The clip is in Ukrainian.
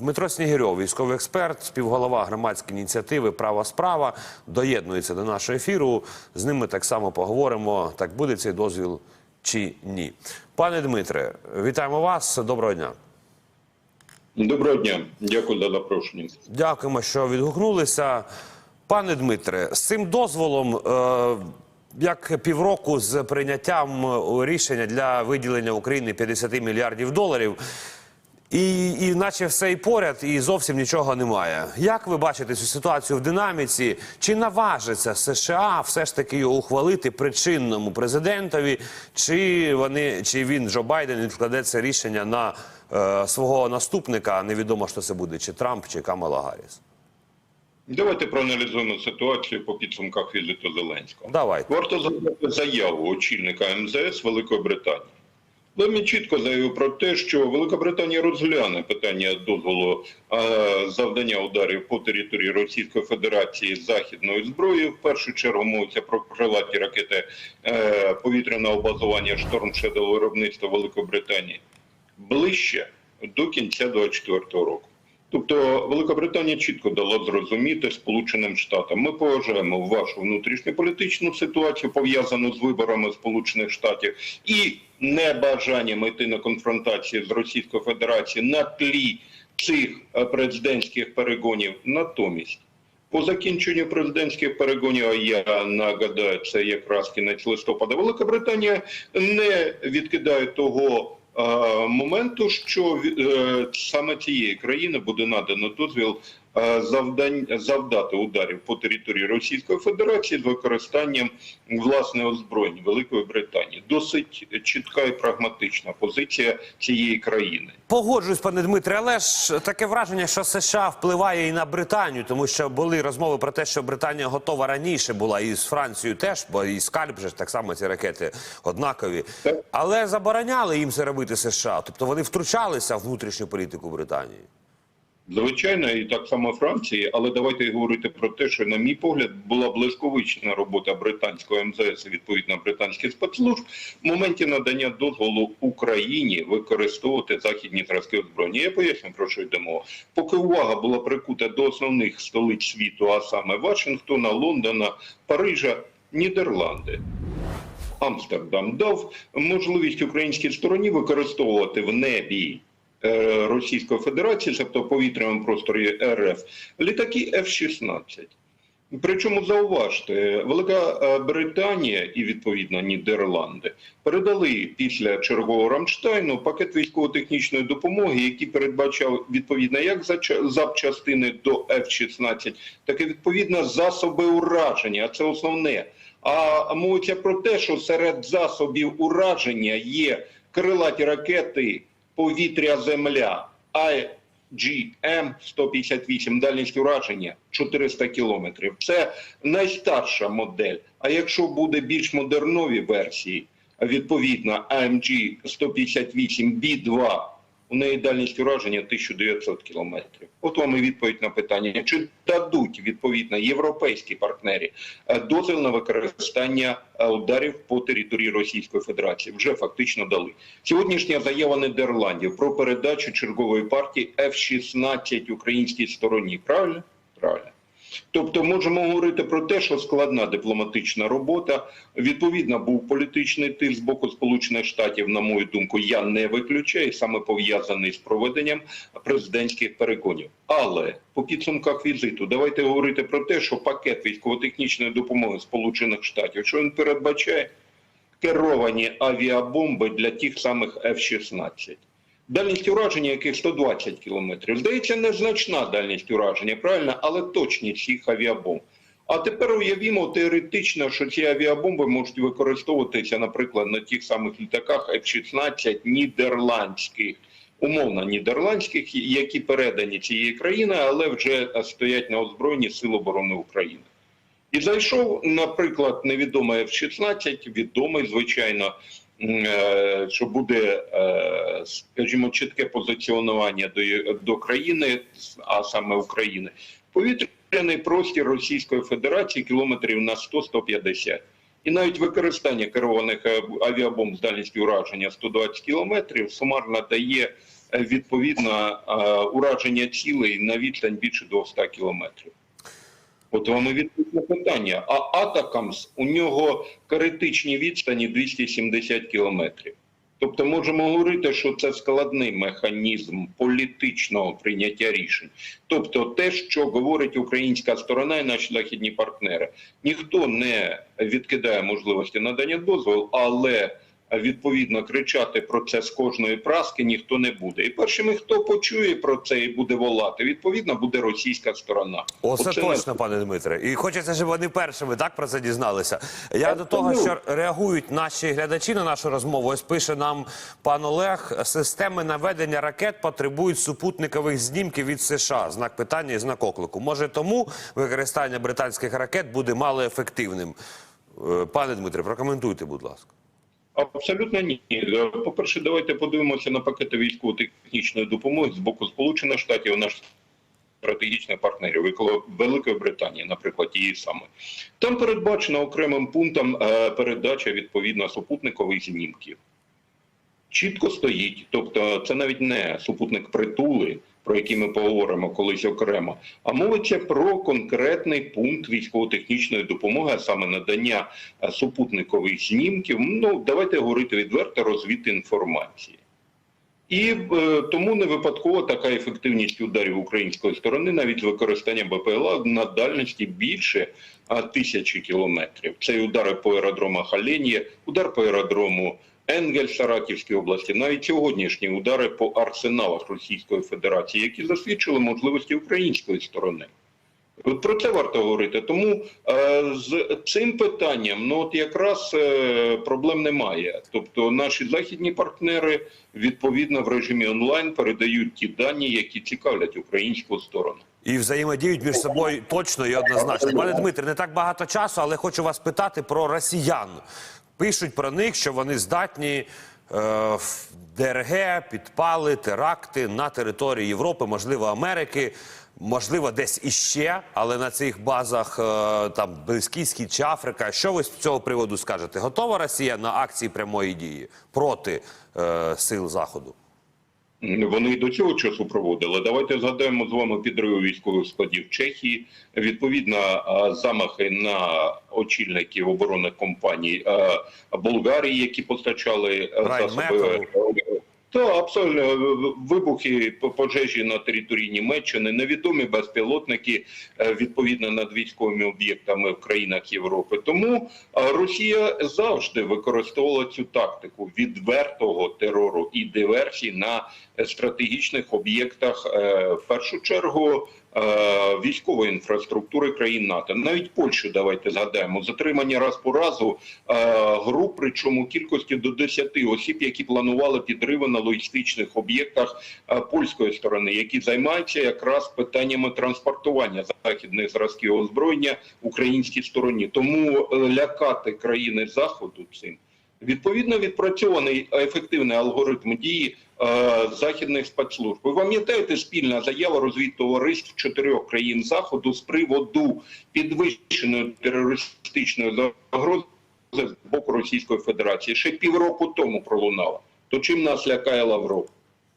Дмитро Снігирьов, військовий експерт, співголова громадської ініціативи Права справа доєднується до нашого ефіру. З ним ми так само поговоримо, так буде цей дозвіл чи ні. Пане Дмитре, вітаємо вас. Доброго дня. Доброго дня, дякую за запрошення. Дякуємо, що відгукнулися. Пане Дмитре, з цим дозволом, е, як півроку з прийняттям е, рішення для виділення Україні 50 мільярдів доларів, і, і наче все і поряд, і зовсім нічого немає. Як ви бачите цю ситуацію в динаміці? Чи наважиться США все ж таки його ухвалити причинному президентові? Чи вони, чи він Джо Байден відкладе це рішення на е, свого наступника? Невідомо, що це буде, чи Трамп, чи Камала Гарріс? Давайте проаналізуємо ситуацію по підсумках візиту Зеленського. Давайте. Варто згадати заяву очільника МЗС Великої Британії. Він чітко заявив про те, що Великобританія розгляне питання дозволу завдання ударів по території Російської Федерації західною зброєю. В першу чергу мовиться про крилаті ракети е, повітряного базування «Шторм Шедоу» виробництва Великої Британії ближче до кінця 2024 року. Тобто Велика Британія чітко дала зрозуміти Сполученим Штатам. Ми поважаємо вашу внутрішньополітичну ситуацію пов'язану з виборами Сполучених Штатів і небажанням йти на конфронтацію з Російською Федерацією на тлі цих е, президентських перегонів. Натомість. По закінченню президентських перегонів, а я нагадаю, це якраз кінець листопада. Велика Британія не відкидає того моменту, що е, саме цієї країни буде надано дозвіл е, завдань завдати ударів по території Російської Федерації з використанням власне озброєнь Великої Британії. Досить чітка і прагматична позиція цієї країни. Погоджуюсь, пане Дмитре, але ж таке враження, що США впливає і на Британію, тому що були розмови про те, що Британія готова раніше була і з Францією теж, бо і скальп же так само ці ракети однакові. Так. Але забороняли їм це робити США. Тобто вони втручалися в внутрішню політику Британії. Звичайно, і так само Франції, але давайте говорити про те, що, на мій погляд, була блискавична робота британського МЗС, відповідно британських спецслужб в моменті надання дозволу Україні використовувати західні зразки озброєння. Я поясню про що йде мова. Поки увага була прикута до основних столиць світу, а саме Вашингтона, Лондона, Парижа, Нідерланди. Амстердам дав можливість українській стороні використовувати в небі Російської Федерації, тобто повітряному просторі РФ, літаки F-16. Причому зауважте, Велика е, Британія і відповідно Нідерланди передали після чергового Рамштайну пакет військово-технічної допомоги, який передбачав відповідно як запчастини до F-16, так і відповідно засоби ураження. А це основне. А мовиться про те, що серед засобів ураження є крилаті ракети повітря-земля. IGM 158 дальність ураження 400 кілометрів. Це найстарша модель. А якщо буде більш модернові версії, відповідно AMG 158 B2, у неї дальність ураження 1900 кілометрів. От вам і відповідь на питання, чи дадуть відповідно європейські партнери е, дозвіл на використання е, ударів по території Російської Федерації. Вже фактично дали. Сьогоднішня заява Нідерландів про передачу чергової партії F-16 українській стороні. Правильно? Правильно. Тобто можемо говорити про те, що складна дипломатична робота. Відповідно, був політичний тиск з боку Сполучених Штатів, на мою думку, я не виключаю, саме пов'язаний з проведенням президентських перегонів. Але по підсумках візиту давайте говорити про те, що пакет військово-технічної допомоги Сполучених Штатів, що він передбачає керовані авіабомби для тих самих F-16. Дальність ураження яких 120 кілометрів. Здається, незначна дальність ураження, правильно, але точність їх авіабомб. А тепер уявімо теоретично, що ці авіабомби можуть використовуватися, наприклад, на тих самих літаках F-16 нідерландських, умовно нідерландських, які передані цієї країни, але вже стоять на озброєнні Сил оборони України. І зайшов, наприклад, невідомий F-16, відомий, звичайно, що буде, е, скажімо, чітке позиціонування до, до країни, а саме України, повітряний простір Російської Федерації кілометрів на 100-150. І навіть використання керованих е, авіабомб з дальністю ураження 120 кілометрів сумарно дає е, відповідно е, ураження цілей на відстань більше 200 кілометрів. От вам і відповідь на питання. А Атакамс у нього критичні відстані 270 кілометрів. Тобто можемо говорити, що це складний механізм політичного прийняття рішень. Тобто, те, що говорить українська сторона і наші західні партнери, ніхто не відкидає можливості надання дозволу, але відповідно кричати про це з кожної праски ніхто не буде. І першими, хто почує про це і буде волати, відповідно буде російська сторона. Оце Оце точно, пане Дмитре. І хочеться, щоб вони першими так про це дізналися. Я до того, Абсолютно. що реагують наші глядачі на нашу розмову. Ось пише нам пан Олег: системи наведення ракет потребують супутникових знімків від США. Знак питання і знак оклику. Може, тому використання британських ракет буде малоефективним. Е, Пане Дмитре, прокоментуйте, будь ласка. Абсолютно ні. По-перше, давайте подивимося на пакети військово-технічної допомоги з боку Сполучених Штатів, наших стратегічних партнерів, Великої Британії, наприклад, її саме. Там передбачено окремим пунктом е, передача відповідно супутникових знімків. Чітко стоїть, тобто це навіть не супутник притули, про який ми поговоримо колись окремо, а мовиться про конкретний пункт військово-технічної допомоги, а саме надання е, супутникових знімків. Ну давайте говорити відверто, розвіти інформації. І е, тому не випадково така ефективність ударів української сторони, навіть з використанням БПЛА на дальності більше а, тисячі кілометрів. Це і удари по аеродромах Оленє, удар по аеродрому Енгель в Саратівській області, навіть сьогоднішні удари по арсеналах Російської Федерації, які засвідчили можливості української сторони. От про це варто говорити. Тому е, з цим питанням ну от якраз е, проблем немає. Тобто наші західні партнери відповідно в режимі онлайн передають ті дані, які цікавлять українську сторону. І взаємодіють між собою точно і однозначно. Пане Дмитре, не так багато часу, але хочу вас питати про росіян. Пишуть про них, що вони здатні е, ДРГ, підпали, теракти на території Європи, можливо, Америки, можливо, десь іще, але на цих базах е, там Близький Схід чи Африка. Що ви з цього приводу скажете? Готова Росія на акції прямої дії проти е, сил Заходу? Вони і до цього часу проводили. Давайте згадаємо з вами підрив військових складів Чехії. Відповідно, замахи на очільників оборонних компаній Болгарії, які постачали засоби. Райнметалу. Та абсолютно вибухи по- пожежі на території Німеччини, невідомі безпілотники е, відповідно над військовими об'єктами в країнах Європи. Тому Росія завжди використовувала цю тактику відвертого терору і диверсій на е, стратегічних об'єктах, е, в першу чергу. Е, Військової інфраструктури країн НАТО, навіть Польщу, давайте згадаємо, затримання раз по разу е, груп, причому кількості до 10 осіб, які планували підриви на логістичних об'єктах е, польської сторони, які займаються якраз питаннями транспортування західних зразків озброєння українській стороні. Тому лякати країни заходу цим. Відповідно відпрацьований ефективний алгоритм дії е, західних спецслужб. Ви пам'ятаєте спільна заява розвідтовариств чотирьох країн заходу з приводу підвищеної терористичної загрози з боку Російської Федерації ще півроку тому пролунала. То чим нас лякає Лавров?